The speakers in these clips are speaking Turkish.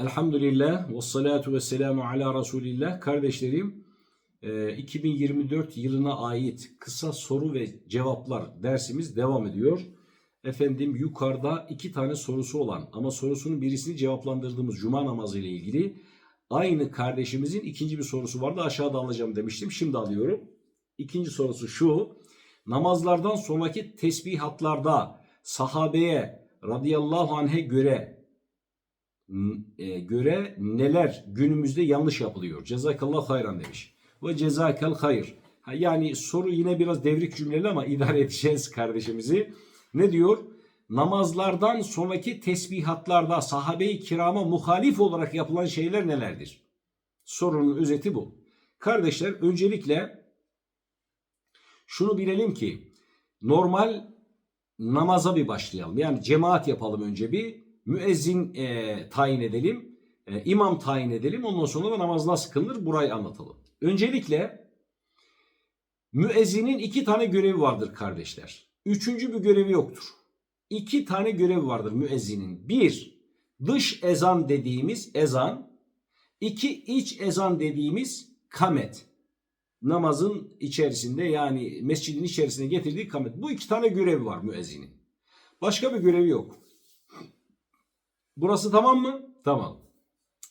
Elhamdülillah ve salatu ve selamu ala Resulillah. Kardeşlerim, e, 2024 yılına ait kısa soru ve cevaplar dersimiz devam ediyor. Efendim yukarıda iki tane sorusu olan ama sorusunun birisini cevaplandırdığımız cuma namazı ile ilgili aynı kardeşimizin ikinci bir sorusu vardı. Aşağıda alacağım demiştim. Şimdi alıyorum. İkinci sorusu şu. Namazlardan sonraki tesbihatlarda sahabeye radıyallahu anh'e göre e, göre neler günümüzde yanlış yapılıyor? Cezakallah hayran demiş. Ve cezakel hayır. Ha, yani soru yine biraz devrik cümleli ama idare edeceğiz kardeşimizi. Ne diyor? Namazlardan sonraki tesbihatlarda sahabe-i kirama muhalif olarak yapılan şeyler nelerdir? Sorunun özeti bu. Kardeşler öncelikle şunu bilelim ki normal namaza bir başlayalım. Yani cemaat yapalım önce bir. Müezzin e, tayin edelim. E, imam tayin edelim. Ondan sonra da namaz nasıl kılınır burayı anlatalım. Öncelikle müezzinin iki tane görevi vardır kardeşler. Üçüncü bir görevi yoktur. İki tane görevi vardır müezzinin. Bir, dış ezan dediğimiz ezan. iki iç ezan dediğimiz kamet. Namazın içerisinde yani mescidin içerisine getirdiği kamet. Bu iki tane görevi var müezzinin. Başka bir görevi yok. Burası tamam mı? Tamam.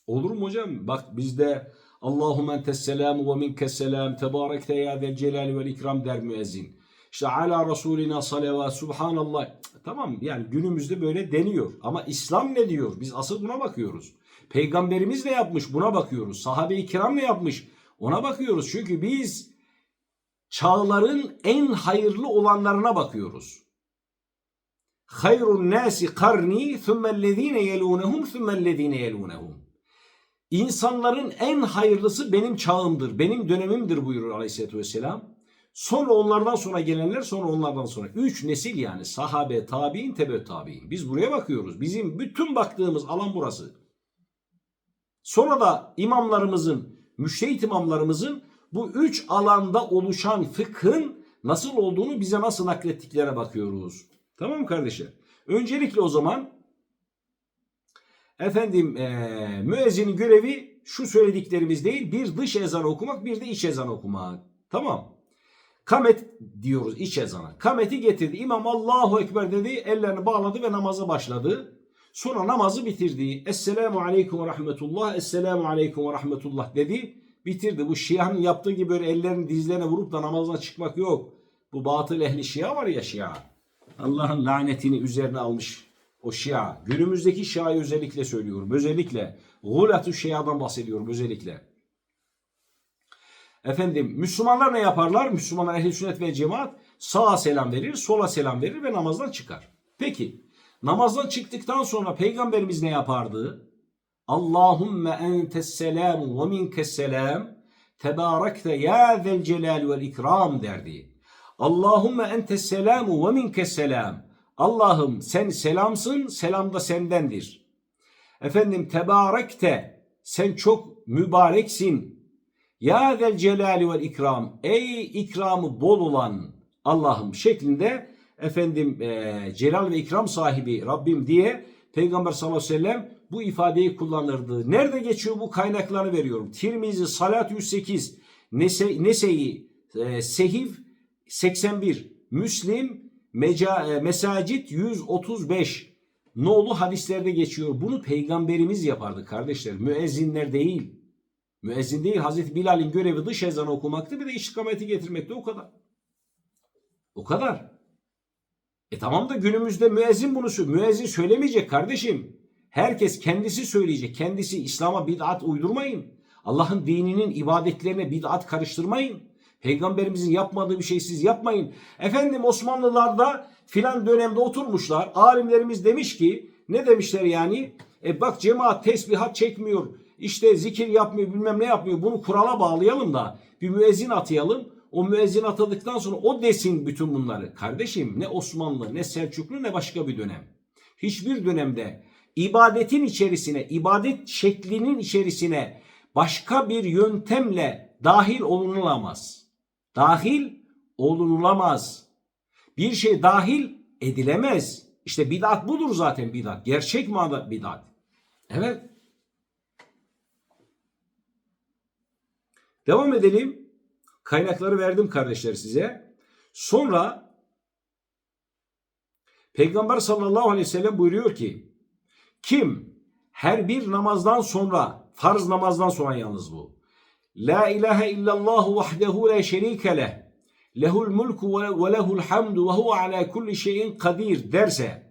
Olur mu hocam? Bak bizde Allahümme entes selamu ve minkes selam tebarekte ya zel celali vel ikram der müezzin. İşte ala Resulina salavat subhanallah. Tamam yani günümüzde böyle deniyor. Ama İslam ne diyor? Biz asıl buna bakıyoruz. Peygamberimiz ne yapmış? Buna bakıyoruz. Sahabe-i kiram ne yapmış? Ona bakıyoruz. Çünkü biz çağların en hayırlı olanlarına bakıyoruz. Hayrun nasi karni thummellezine yelunehum thummellezine yelunehum. İnsanların en hayırlısı benim çağımdır, benim dönemimdir buyurur Aleyhisselatü Vesselam. Sonra onlardan sonra gelenler, sonra onlardan sonra. Üç nesil yani sahabe, tabi'in, tebe tabi'in. Biz buraya bakıyoruz. Bizim bütün baktığımız alan burası. Sonra da imamlarımızın, müştehit imamlarımızın bu üç alanda oluşan fıkhın nasıl olduğunu bize nasıl naklettiklerine bakıyoruz. Tamam mı kardeşler? Öncelikle o zaman efendim e, müezzinin görevi şu söylediklerimiz değil. Bir dış ezan okumak bir de iç ezan okumak. Tamam. Kamet diyoruz iç ezana. Kameti getirdi. İmam Allahu Ekber dedi. Ellerini bağladı ve namaza başladı. Sonra namazı bitirdi. Esselamu aleyküm ve rahmetullah. Esselamu aleyküm ve rahmetullah dedi. Bitirdi. Bu Şia'nın yaptığı gibi böyle ellerini dizlerine vurup da namazdan çıkmak yok. Bu batıl ehli Şia var ya Şia. Allah'ın lanetini üzerine almış o Şia. Günümüzdeki Şia'yı özellikle söylüyorum. Özellikle Gulatu Şia'dan bahsediyorum özellikle. Efendim Müslümanlar ne yaparlar? Müslümanlar ehl sünnet ve cemaat sağa selam verir, sola selam verir ve namazdan çıkar. Peki namazdan çıktıktan sonra peygamberimiz ne yapardı? Allahümme entes selamu ve minkes selam tebarekte ya zel celal vel ikram derdi. Allahümme entes selamu ve minkes selam. Allah'ım sen selamsın, selam da sendendir. Efendim tebarekte sen çok mübareksin. Ya zel celali vel ikram. Ey ikramı bol olan Allah'ım şeklinde efendim e, celal ve ikram sahibi Rabbim diye Peygamber sallallahu aleyhi ve sellem bu ifadeyi kullanırdı. Nerede geçiyor bu kaynakları veriyorum. Tirmizi Salat 108, Nese, Nese'yi e, Sehiv 81, Müslim Meca, e, Mesacit 135 nolu hadislerde geçiyor. Bunu peygamberimiz yapardı kardeşler. Müezzinler değil. Müezzin değil Hazreti Bilal'in görevi dış ezan okumaktı bir de istikameti getirmekti o kadar. O kadar. E tamam da günümüzde müezzin bunu. Müezzin söylemeyecek kardeşim. Herkes kendisi söyleyecek. Kendisi İslam'a bid'at uydurmayın. Allah'ın dininin ibadetlerine bid'at karıştırmayın. Peygamberimizin yapmadığı bir şey siz yapmayın. Efendim Osmanlılarda filan dönemde oturmuşlar. Alimlerimiz demiş ki ne demişler yani? E bak cemaat tesbihat çekmiyor. İşte zikir yapmıyor bilmem ne yapmıyor. Bunu kurala bağlayalım da bir müezzin atayalım. O müezzin atadıktan sonra o desin bütün bunları. Kardeşim ne Osmanlı ne Selçuklu ne başka bir dönem. Hiçbir dönemde ibadetin içerisine, ibadet şeklinin içerisine başka bir yöntemle dahil olunulamaz dahil olunulamaz. Bir şey dahil edilemez. İşte bidat budur zaten bidat. Gerçek manada bidat. Evet. Devam edelim. Kaynakları verdim kardeşler size. Sonra Peygamber sallallahu aleyhi ve sellem buyuruyor ki kim her bir namazdan sonra farz namazdan sonra yalnız bu La ilahe illallah vahdehu la şerike leh. Lehul mulku ve lehul hamdu ve huve ala kulli şeyin kadir derse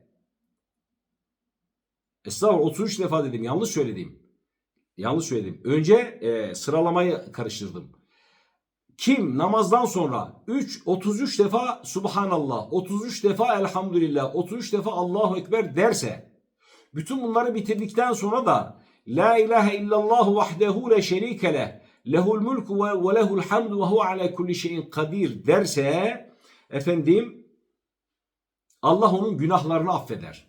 Estağfurullah 33 defa dedim yanlış söyledim. Yanlış söyledim. Önce e, sıralamayı karıştırdım. Kim namazdan sonra 3 33 defa subhanallah, 33 defa elhamdülillah, 33 defa Allahu ekber derse bütün bunları bitirdikten sonra da la ilahe illallah vahdehu la şerike leh lehul mulku ve, lehul hamdu ve huve ala kulli şeyin kadir derse efendim Allah onun günahlarını affeder.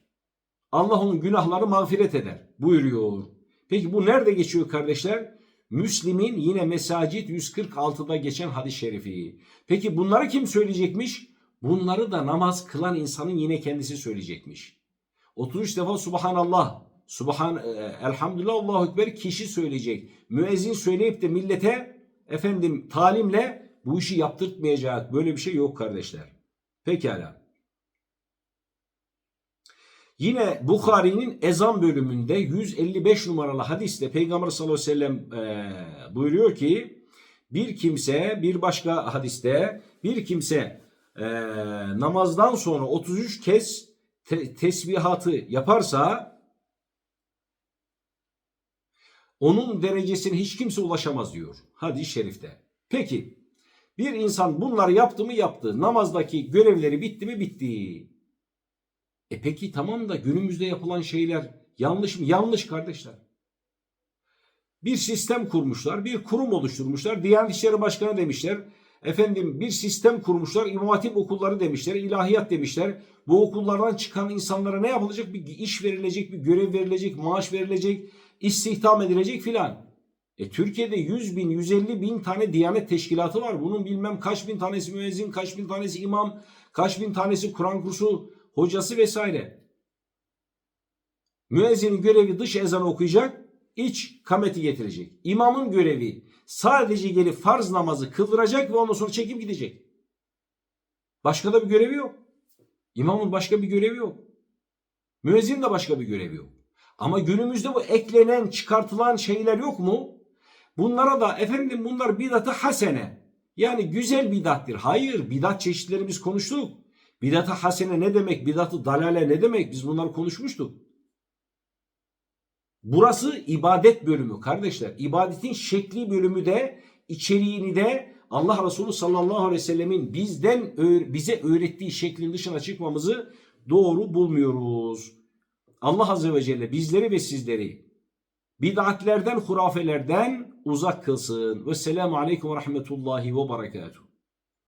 Allah onun günahlarını mağfiret eder buyuruyor. Peki bu nerede geçiyor kardeşler? Müslim'in yine Mesacit 146'da geçen hadis-i şerifi. Peki bunları kim söyleyecekmiş? Bunları da namaz kılan insanın yine kendisi söyleyecekmiş. 33 defa Subhanallah, Subhan, e, Elhamdülillah, Allahu Ekber kişi söyleyecek. Müezzin söyleyip de millete efendim talimle bu işi yaptırtmayacak. Böyle bir şey yok kardeşler. Pekala. Yine Bukhari'nin ezan bölümünde 155 numaralı hadiste Peygamber sallallahu aleyhi ve sellem e, buyuruyor ki bir kimse bir başka hadiste bir kimse e, namazdan sonra 33 kez te- tesbihatı yaparsa onun derecesine hiç kimse ulaşamaz diyor hadis-i şerifte. Peki bir insan bunları yaptı mı yaptı. Namazdaki görevleri bitti mi bitti. E peki tamam da günümüzde yapılan şeyler yanlış mı? Yanlış kardeşler. Bir sistem kurmuşlar, bir kurum oluşturmuşlar. Diyanet İşleri Başkanı demişler. Efendim bir sistem kurmuşlar. İmam Hatip okulları demişler, ilahiyat demişler. Bu okullardan çıkan insanlara ne yapılacak? Bir iş verilecek, bir görev verilecek, maaş verilecek, istihdam edilecek filan. E Türkiye'de 100 bin, 150 bin tane Diyanet Teşkilatı var. Bunun bilmem kaç bin tanesi müezzin, kaç bin tanesi imam, kaç bin tanesi Kur'an kursu hocası vesaire. Müezzinin görevi dış ezanı okuyacak, iç kameti getirecek. İmamın görevi sadece gelip farz namazı kıldıracak ve ondan sonra çekip gidecek. Başka da bir görevi yok. İmamın başka bir görevi yok. Müezzin de başka bir görevi yok. Ama günümüzde bu eklenen, çıkartılan şeyler yok mu? Bunlara da efendim bunlar bidatı hasene. Yani güzel bidattir. Hayır, bidat çeşitleri biz konuştuk. Bidat-ı hasene ne demek? Bidat-ı dalale ne demek? Biz bunları konuşmuştuk. Burası ibadet bölümü kardeşler. İbadetin şekli bölümü de içeriğini de Allah Resulü sallallahu aleyhi ve sellemin bizden bize öğrettiği şeklin dışına çıkmamızı doğru bulmuyoruz. Allah azze ve celle bizleri ve sizleri bid'atlerden, hurafelerden uzak kılsın. Vesselamu aleyküm ve rahmetullahi ve berekatuhu.